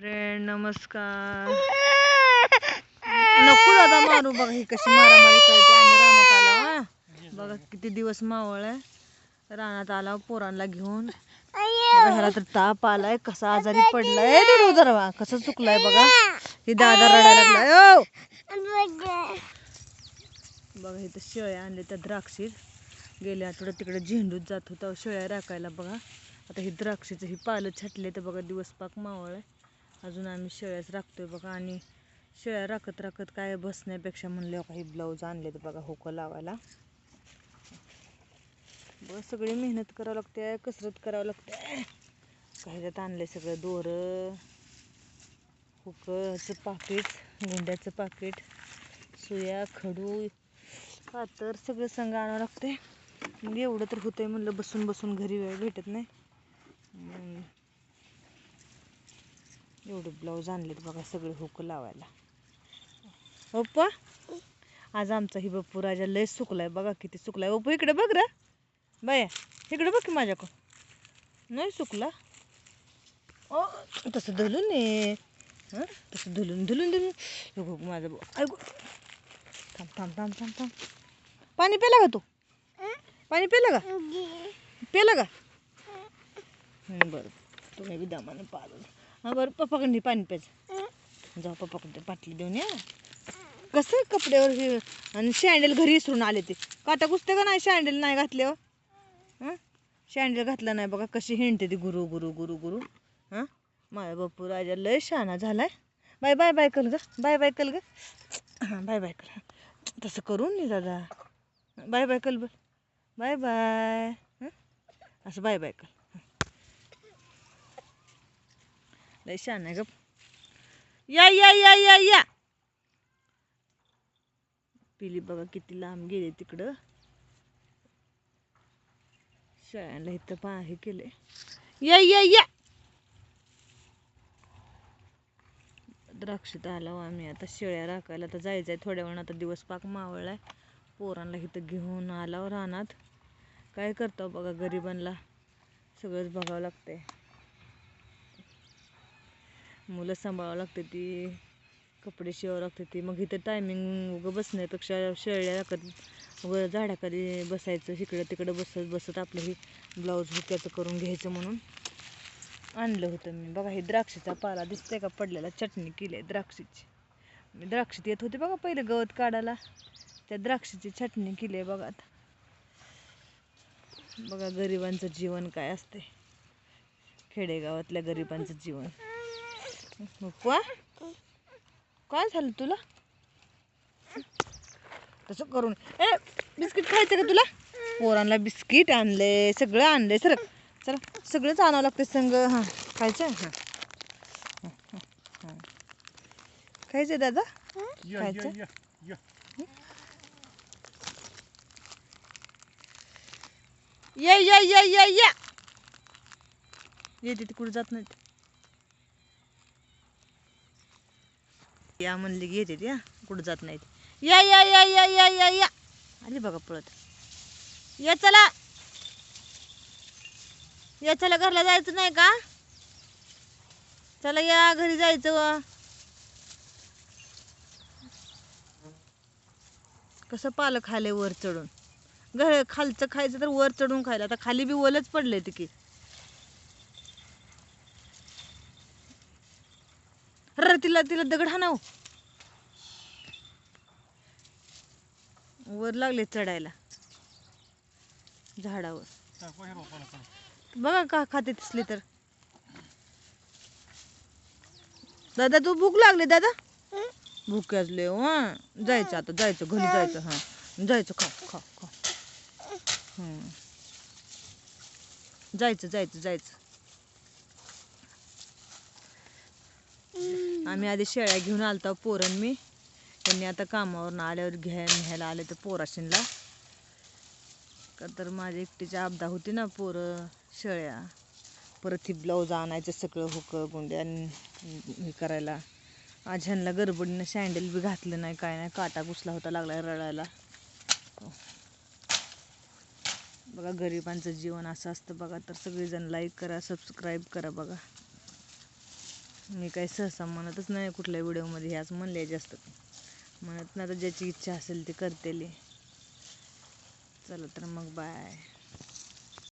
Friend नमस्कार. नको दादा मारू बघा ही कशी मारामारी करते. आम्ही रानात आलो बघा किती दिवस मावळ आहे. रानात आला पोरांना घेऊन. घरात ह्याला तर ताप आलाय. कसा आजारी पडलाय. दरवा कसं चुकलाय बघा. हे दादा रडायला लागलाय ओ बघा इथं शेळ्या आणल्या त्या द्राक्षीत गेल्या आठवड्यात तिकडे झेंडूत जात होता. शेळ्या राखायला बघा. आता ही द्राक्षीचं ही पालं छाटले तर बघा दिवस पाक मावळ आहे. अजून आम्ही शेळ्याच राखतोय बघा आणि शेळ्या राखत राखत काय बसण्यापेक्षा म्हणले काही ब्लाऊज आणले तर बघा होकं लावायला. बघा सगळी मेहनत करावं लागते कसरत करावं लागते. काही त्यात आणले सगळं दोरं हुकचं पाकिट गुंड्याचं पाकिट सुया खडू पातर सगळं संग आणावं लागते. मग एवढं तर होतंय म्हणलं बसून बसून घरी वेळ भेटत नाही. एवढे ब्लाऊज आणलेत बघा सगळे हुक लावायला. ओप्पा आज आमचा ही बप्पू राजा लय सुकलाय बघा किती सुकलाय. ओप्पा इकडे बघ रे. बाया इकडे बघ की माझ्याकडं. नाही सुकला. ओ तसं धुलून ये. हं? तसं धुलून धुलून धुलून. माझं ऐकू थांब थांब थांब थांब थांब. पाणी प्याला का तू? पाणी प्याला का? प्याला का? बरं. तुम्ही बी दमाने पाहिलं हां बरं पप्पाकडे पाणी प्यायचं. जाऊ पप्पाकडे बाटली देऊन या कसं कपड्यावर हे आणि शँडल घरी विसरून आले ते. काटा कुसते का नाही शँडल नाही घातल्यावर? हां? शँडल घातला नाही बघा कशी हिंडते ती गुरु गुरु गुरु गुरु. हां? माझ्या बापू राजा लय शहाणा झालाय. बाय बाय बाय कल ग. बाय बाय कल ग. हां बाय बाय कल. तसं करून नाही दादा. बाय बाय कल बर. Bye bye. हं? असं बाय बाय कल. लय छान आहे ग या या या या या पिली बघा किती लांब गेली तिकडं शेळ्यांना इथं पा हे केले या या या द्राक्षात आलो आम्ही आता शेळ्या राखायला तर जायचं आहे थोड्या वेळ आता दिवस पाक मावळलाय पोरांना इथं घेऊन आलो रानात काय करतो बघा गरिबांना सगळंच बघावं लागतंय मुलं सांभाळावं लागते ती कपडे शिवावं लागते ती. मग इथं टायमिंग उगं बसण्यापेक्षा शेळ्या राखत व झाडाखाली बसायचं इकडं तिकडं बसत बसत आपलं हे ब्लाऊज हुक्याचं करून घ्यायचं म्हणून आणलं होतं मी. बघा हे द्राक्षाचा पाला दिसतंय का पडलेला? चटणी केली आहे द्राक्षाची. मी द्राक्षीत येत होते बघा पहिले गवत काढायला. त्या द्राक्षाची चटणी केली आहे बघा आता. बघा गरिबांचं जीवन काय असते खेडेगावातल्या गरिबांचं जीवन. पप्पा काय झालं तुला? तसं करून. ए बिस्किट खायचं का तुला? पोरांना बिस्किट आणले सगळं आणलंय सर चला सगळंच आणावं लागतं संग. हां खायचं? हां. हां. खायचं दादा? खायचं या या या. या या येते ती कुठं जात नाही या म्हणली की येते या कुठं जात नाहीत या या या या या या या. आली बघा पळत. या चला. या चला घरला जायचं नाही का? चला या घरी जायचं कसं पालं खाले वर चढून. घर खालचं खायचं तर वर चढून खायला. आता खाली बी ओलच पडले तिकी तिला तिला दगड हाणाव हो. वर लागले चढायला. झाडावर. बघा का खाते दिसले तर. दादा तू भूक लागली दादा? भूक असले हा. जायचं आता जायचं घरी जायचं हा. जायचं खा खा खा. हम्म. जायचं जायचं जायचं. आम्ही आधी शेळ्या घेऊन आलतो पोरण मी. त्यांनी आता कामावरून आल्यावर घ्या न्यायला आले तर पोराशीनला. का तर माझी एकटीची आपदा होती ना पोरं शेळ्या. परत ही ब्लाऊज आणायचं सगळं हुकं गुंड्या आणि हे करायला. आज ह्यांना गडबडीनं सँडल बी घातलं नाही काय नाही काटा घुसला होता लागला रडायला. बघा गरिबांचं जीवन असं असतं बघा तर सगळेजण लाईक करा सबस्क्राईब करा बघा. मी काही सहसा म्हणतच नाही कुठल्या व्हिडिओमध्ये ह्याच म्हणले जास्त. म्हणत नाही तर ज्याची इच्छा असेल ती करतेली. चला तर मग बाय.